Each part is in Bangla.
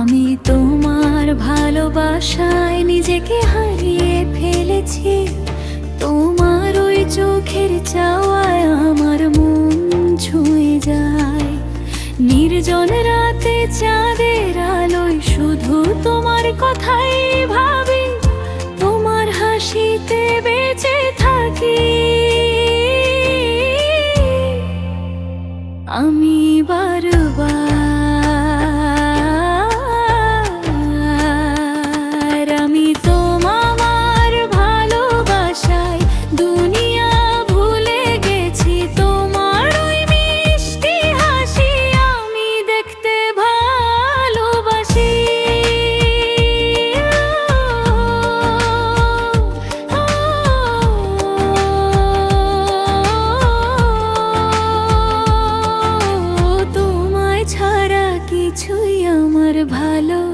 আমি তোমার ভালোবাসায় নিজেকে হারিয়ে ফেলেছি। তোমার ওই চোখের চাওয়ায় আমার মন ছুঁয়ে যায়। নির্জন রাতে চাঁদের আলোয় শুধু তোমার কথাই ভাব কিছুই আমার ভালো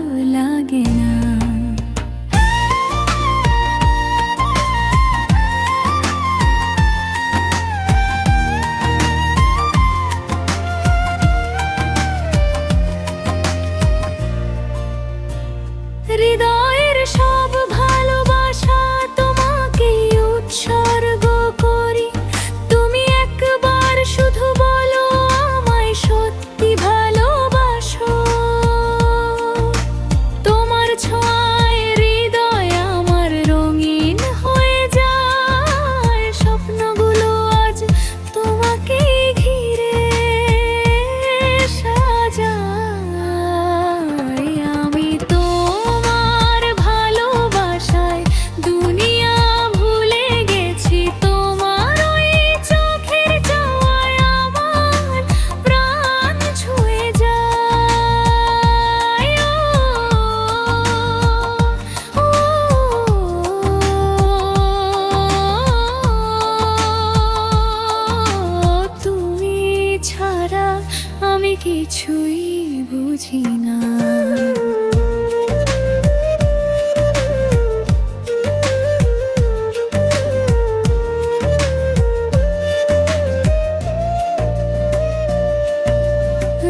কিছুই বুঝি না।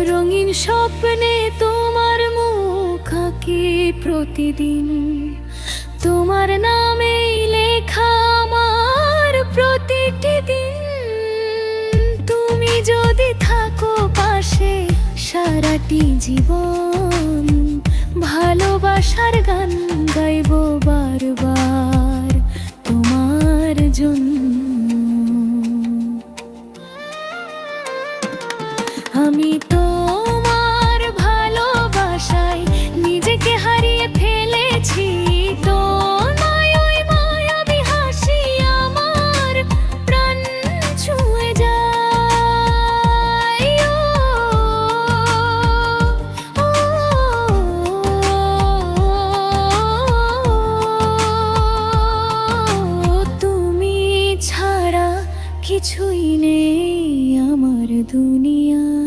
রঙিন স্বপ্নে তোমার মুখ আঁকি প্রতিদিন। তোমার নামেই লেখা আমার প্রতিটি দিন। তুমি যদি থাকো পাশে সারাটি জীবন ভালোবাসার গান গাইব বারবার তোমার জন্য। আমি তো কিছুই নেই আমার দুনিয়া।